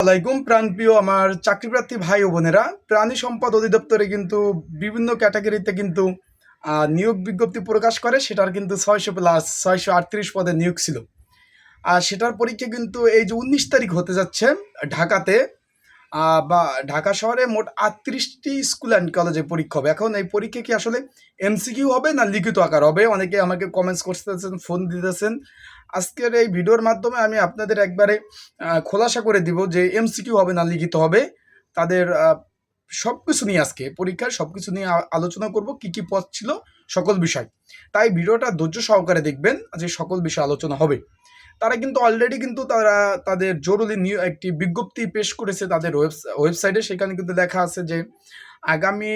আলাইকুম, প্রাণপ্রিয় আমার চাকরিপ্রার্থী ভাই ও বোনেরা। প্রাণী সম্পদ অধিদপ্তরে কিন্তু বিভিন্ন ক্যাটাগরিতে কিন্তু নিয়োগ বিজ্ঞপ্তি প্রকাশ করে। সেটার কিন্তু ছয়শো প্লাস ছয়শো আটত্রিশ পদে নিয়োগ ছিল। আর সেটার পরীক্ষা কিন্তু এই যে উনিশ তারিখ হতে যাচ্ছে ঢাকাতে। বা ঢাকা শহরে মোট আটত্রিশটি স্কুল অ্যান্ড কলেজে পরীক্ষা হবে। এখন এই পরীক্ষা কি আসলে এমসিকিউ হবে না লিখিত আকার হবে? অনেকে আমাকে কমেন্টস করতেছেন ফোন দিতেছেন। আজকের এই ভিডিওর মাধ্যমে আমি আপনাদের একবারে খোলাসা করে দিব যে এমসিকিউ হবে না লিখিত হবে। তাদের সব কিছু নিয়ে আজকে পরীক্ষার সব কিছু নিয়ে আলোচনা করব, কি কি পথ ছিল সকল বিষয়। তাই ভিডিওটা ধৈর্য সহকারে দেখবেন যে সকল বিষয় আলোচনা হবে। তারা কিন্তু অলরেডি কিন্তু তারা তাদের জরুরি একটি বিজ্ঞপ্তি পেশ করেছে তাদের ওয়েবসাইটে সেখানে কিন্তু দেখা আছে যে, আগামী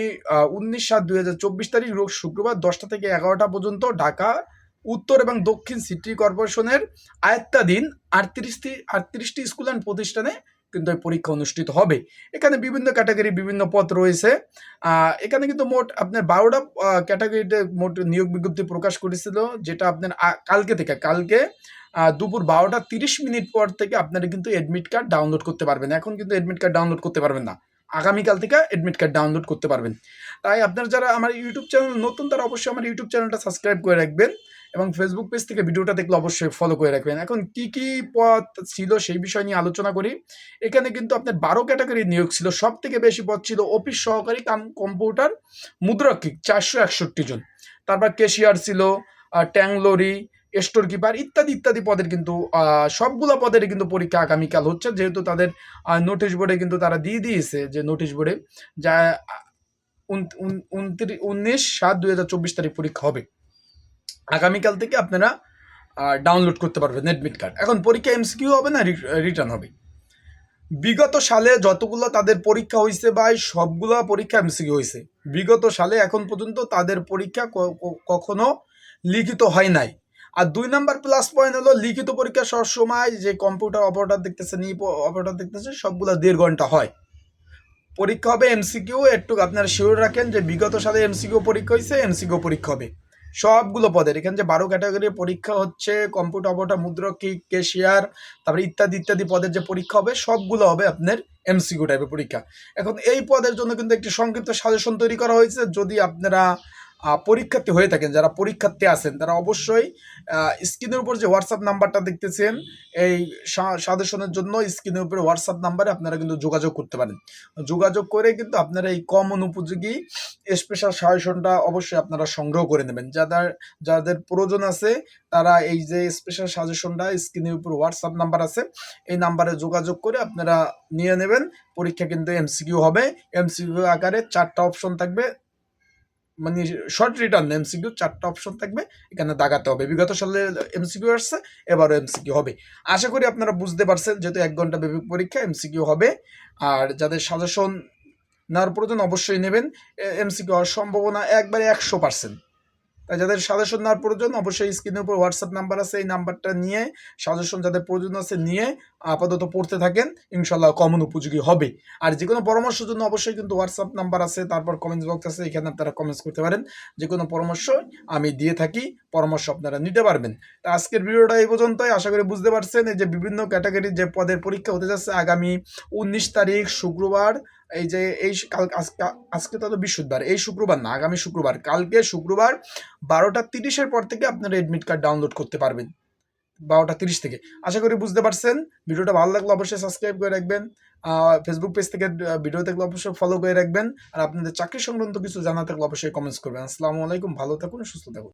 উনিশ সাত দুই হাজার চব্বিশ তারিখ রোজ শুক্রবার দশটা থেকে এগারোটা পর্যন্ত ঢাকা, উত্তর এবং দক্ষিণ সিটি কর্পোরেশনের আয়ত্তাধীন আটত্রিশটি আটত্রিশটি স্কুল অ্যান্ড প্রতিষ্ঠানে কিন্তু এই পরীক্ষা অনুষ্ঠিত হবে। এখানে বিভিন্ন ক্যাটাগরি বিভিন্ন পদ রয়েছে। এখানে কিন্তু মোট আপনার বারোটা ক্যাটাগরিতে মোট নিয়োগ বিজ্ঞপ্তি প্রকাশ করেছিল, যেটা আপনার কালকে থেকে। কালকে দুপুর বারোটা তিরিশ মিনিট পর থেকে আপনারা কিন্তু এডমিট কার্ড ডাউনলোড করতে পারবেন। এখন কিন্তু এডমিট কার্ড ডাউনলোড করতে পারবেন না। আগামীকাল থেকে অ্যাডমিট কার্ড ডাউনলোড করতে পারবেন। তাই আপনার যারা আমার ইউটিউব চ্যানেল নতুন, তারা অবশ্যই আমার ইউটিউব চ্যানেলটা সাবস্ক্রাইব করে রাখবেন। এবং ফেসবুক পেজ থেকে ভিডিওটা দেখলে অবশ্যই ফলো করে রাখবেন। এখন কি কি পদ ছিল সেই বিষয় নিয়ে আলোচনা করি। এখানে কিন্তু আপনার বারো ক্যাটাগরি নিয়োগ ছিল। সব থেকে বেশি পদ ছিল অফিস সহকারী কাম কম্পিউটার মুদ্রাক্ষিক চারশো একষট্টি জন। তারপর কেশিয়ার ছিল ট্যাংলোরি স্টোর কিপার ইত্যাদি ইত্যাদি পদের কিন্তু সবগুলো পদের কিন্তু পরীক্ষা আগামীকাল হচ্ছে। যেহেতু তাদের নোটিশ বোর্ডে কিন্তু তারা দিয়ে দিয়েছে যে নোটিশ বোর্ডে যা উনত্রিশ সাত দুই হাজার চব্বিশ তারিখ পরীক্ষা হবে। আগামীকাল থেকে আপনারা ডাউনলোড করতে পারবেন এডমিট কার্ড এখন পরীক্ষা এমসিকিউ হবে না রিটার্ন হবে। বিগত সালে যতগুলো তাদের পরীক্ষা হয়েছে বা সবগুলো পরীক্ষা এমসিকিউ হয়েছে বিগত সালে, এখন পর্যন্ত তাদের পরীক্ষা কখনো লিখিত হয় নাই। আর দুই নাম্বার প্লাস পয়েন্ট হলো, লিখিত পরীক্ষা সব সময় যে কম্পিউটার অপারেটর দেখতেছে নি অপারেটর দেখতেছে সবগুলো দেড় ঘণ্টা হয়। পরীক্ষা হবে এমসিকিউ একটু আপনারা শিওর রাখেন যে বিগত সালে এমসিকিউ পরীক্ষা হয়েছে এমসিকিউ পরীক্ষা হবে। সবগুলো পদের। এখানে যে বারো ক্যাটাগরি পরীক্ষা হচ্ছে কম্পিউটার অপারেটর মুদ্রকিক কেশিয়ার তারপরে ইত্যাদি ইত্যাদি পদের যে পরীক্ষা হবে, সবগুলো হবে আপনার এমসিকিউ টাইপের পরীক্ষা। এখন এই পদের জন্য কিন্তু একটি সংক্ষিপ্ত সাজেশন তৈরি করা হয়েছে। যদি আপনারা পরীক্ষার্থী হয়ে থাকেন, যারা পরীক্ষার্থী আছেন, তারা অবশ্যই স্ক্রিনের উপর যে হোয়াটসঅ্যাপ নাম্বারটা দেখতেছেন, এই সাজেশনের জন্য স্ক্রিনের উপরে হোয়াটসঅ্যাপ নাম্বারে আপনারা কিন্তু যোগাযোগ করতে পারেন। যোগাযোগ করে কিন্তু আপনারা এই কমন উপযোগী স্পেশাল সাজেশনটা অবশ্যই আপনারা সংগ্রহ করে নেবেন। যাদের যাদের প্রয়োজন আছে, তারা এই যে স্পেশাল সাজেশনটা স্ক্রিনের উপর হোয়াটসঅ্যাপ নাম্বার আছে, এই নাম্বারে যোগাযোগ করে আপনারা নিয়ে নেবেন। পরীক্ষা কিন্তু এমসিকিউ হবে। এমসিকিউ আকারে চারটা অপশন থাকবে। মানে শর্ট রিটার্ন এমসিকিউ চারটা অপশন থাকবে, এখানে দাগাতে হবে। বিগত সালে এমসিকিউ আসছে, এবারও এমসিকিউ হবে। আশা করি আপনারা বুঝতে পারছেন, যেহেতু এক ঘণ্টা ব্যাপী পরীক্ষা এমসিকিউ হবে। আর যাদের সাজেশন নেওয়ার প্রয়োজন অবশ্যই নেবেন এমসিকিউ হওয়ার সম্ভাবনা একবারে একশো পার্সেন্ট তাই যাদের সাজেশন নেওয়ার প্রয়োজন, অবশ্যই স্ক্রিনের উপর হোয়াটসঅ্যাপ নাম্বার আছে, এই নাম্বারটা নিয়ে, সাজেশন যাদের প্রয়োজন আছে নিয়ে আপাতত পড়তে থাকেন। ইনশাল্লাহ কমন উপযোগী হবে। আর যে কোনো পরামর্শের জন্য অবশ্যই কিন্তু হোয়াটসঅ্যাপ নাম্বার আছে, তারপর কমেন্টস বক্স আছে, এখানে আপনারা কমেন্টস করতে পারেন। যে কোনো পরামর্শ আমি দিয়ে থাকি, পরামর্শ আপনারা নিতে পারবেন। তা আজকের ভিডিওটা এই পর্যন্তই। আশা করি বুঝতে পারছেন, এই যে বিভিন্ন ক্যাটাগরির যে পদের পরীক্ষা হতে যাচ্ছে আগামী উনিশ তারিখ, শুক্রবার এই যে এই কাল আজকে তো বৃহস্পতিবার, এই শুক্রবার না, আগামী শুক্রবার, কালকে শুক্রবার বারোটা তিরিশের পর থেকে আপনারা এডমিট কার্ড ডাউনলোড করতে পারবেন। বারোটা তিরিশ থেকে। আশা করি বুঝতে পারছেন। ভিডিওটা ভালো লাগলে অবশ্যই সাবস্ক্রাইব করে রাখবেন। ফেসবুক পেজ থেকে ভিডিও দেখলে অবশ্যই ফলো করে রাখবেন। আর আপনাদের চাকরি সংক্রান্ত কিছু জানা থাকলে অবশ্যই কমেন্টস করবেন। আসসালামু আলাইকুম, ভালো থাকুন, সুস্থ থাকুন।